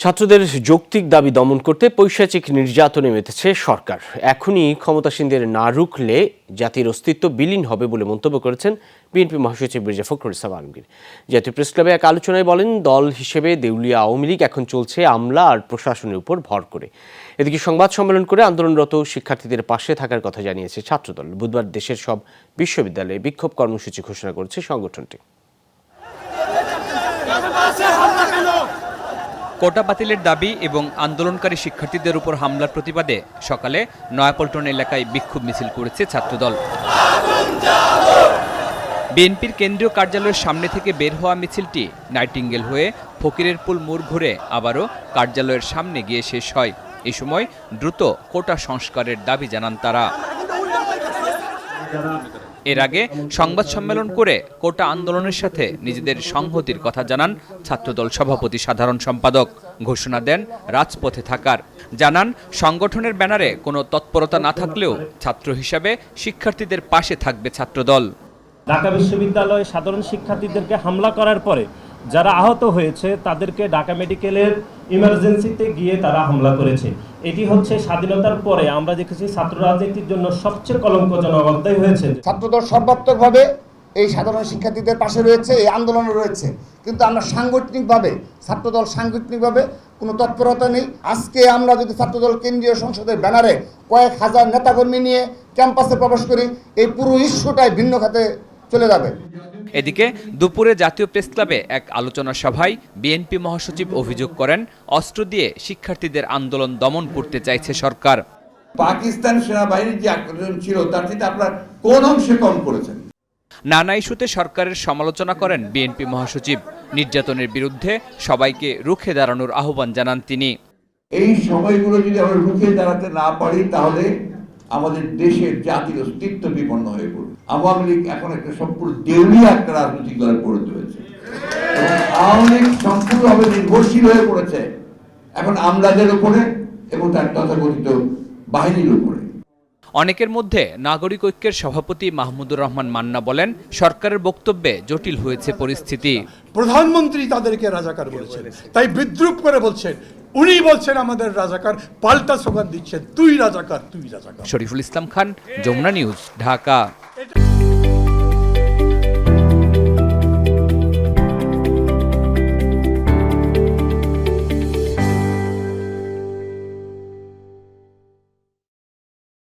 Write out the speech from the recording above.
ছাত্রদের যৌক্তিক দাবি দমন করতে পৈশাচিক নির্যাতনে মেতেছে সরকার। এখনই ক্ষমতাসীনদের না রুখলে জাতির অস্তিত্ব বিলীন হবে বলে মন্তব্য করেছেন বিএনপি মহাসচিব মির্জা ফখরুল ইসলাম আলমগীর। জাতীয় প্রেস ক্লাবে এক আলোচনায় বলেন, দল হিসেবে দেউলিয়া আওয়ামী লীগ এখন চলছে আমলা আর প্রশাসনের উপর ভর করে। এদিকে সংবাদ সম্মেলন করে আন্দোলনরত শিক্ষার্থীদের পাশে থাকার কথা জানিয়েছে ছাত্রদল। বুধবার দেশের সব বিশ্ববিদ্যালয়ে বিক্ষোভ কর্মসূচি ঘোষণা করেছে সংগঠনটি। কোটা বাতিলের দাবি এবং আন্দোলনকারী শিক্ষার্থীদের উপর হামলার প্রতিবাদে সকালে নয়াপল্টন এলাকায় বিক্ষোভ মিছিল করেছে ছাত্রদল। বিএনপির কেন্দ্রীয় কার্যালয়ের সামনে থেকে বের হওয়া মিছিলটি নাইটিঙ্গেল হয়ে ফকিরের পুল মোড় ঘুরে আবারও কার্যালয়ের সামনে গিয়ে শেষ হয়। এ সময় দ্রুত কোটা সংস্কারের দাবি জানান তারা। এর আগে সংবাদ সম্মেলন করে কোটা আন্দোলনের সাথে নিজেদের সংহতির কথা জানান ছাত্রদল সভাপতি সাধারণ সম্পাদক। ঘোষণা দেন রাজপথে থাকার। জানান, সংগঠনের ব্যানারে কোনো তৎপরতা না থাকলেও ছাত্র হিসাবে শিক্ষার্থীদের পাশে থাকবে ছাত্রদল। ঢাকা বিশ্ববিদ্যালয়ে সাধারণ শিক্ষার্থীদেরকে হামলা করার পরে যারা আহত হয়েছে, তাদেরকে ঢাকা মেডিকেলের ইমার্জেন্সিতে গিয়ে তারা হামলা করেছে। এটি হচ্ছে স্বাধীনতার পরে আমরা দেখেছি ছাত্র রাজনীতির জন্য সবচেয়ে কলঙ্কজনক অধ্যায় হয়েছে। ছাত্রদল সর্বাত্মকভাবে এই সাধারণ শিক্ষার্থীদের পাশে রয়েছে, এই আন্দোলনে রয়েছে। কিন্তু আমরা সাংগঠনিকভাবে, ছাত্রদল সাংগঠনিকভাবে কোনো তৎপরতা নেই। আজকে আমরা যদি ছাত্রদল কেন্দ্রীয় সংসদের ব্যানারে কয়েক হাজার নেতাকর্মী নিয়ে ক্যাম্পাসে প্রবেশ করি, এই পুরো ইস্যুটাই ভিন্ন খাতে চলে যাবে। এদিকে দুপুরে জাতীয় প্রেস ক্লাবে এক আলোচনা সভায় বিএনপি মহাসচিব অভিযোগ করেন অস্ত্র দিয়ে শিক্ষার্থীদের আন্দোলন দমন করতে চাইছে সরকার। পাকিস্তান সেনাবাহিনীর যে আক্রমণ ছিল তার থেকে আপনারা কোন অংশে কম করেছেন? নানা ইস্যুতে সরকারের সমালোচনা করেন বিএনপি মহাসচিব। নির্যাতনের বিরুদ্ধে সবাইকে রুখে দাঁড়ানোর আহ্বান জানান তিনি। এই সময়গুলো যদি আমরা রুখে দাঁড়াতে না পারি তাহলে আমাদের দেশের জাতির অস্তিত্ব বিপন্ন হয়ে পড়বে। আওয়ামী লীগ এখন একটা সম্পূর্ণ দেউলিয়া একটা রাজনৈতিক দলে পরিণত হয়েছে। আওয়ামী লীগ সম্পূর্ণভাবে নির্ভরশীল হয়ে পড়েছে। এখন আমলাদের উপরে এবং তার তথাকথিত বাহিনীর উপরে। অনেকের মধ্যে নাগরিক ঐক্যের সভাপতি মাহমুদুর রহমান মান্না বলেন সরকারের বক্তব্যে জটিল হয়েছে পরিস্থিতি। প্রধানমন্ত্রী তাদেরকে রাজাকার বলেছেন। তাই বিদ্রুপ করে বলছেন উনি বলছেন আমাদের রাজাকার পাল্টা স্লোগান দিচ্ছেন তুই রাজাকার তুই রাজাকার। শরীফুল ইসলাম খান যমুনা নিউজ ঢাকা।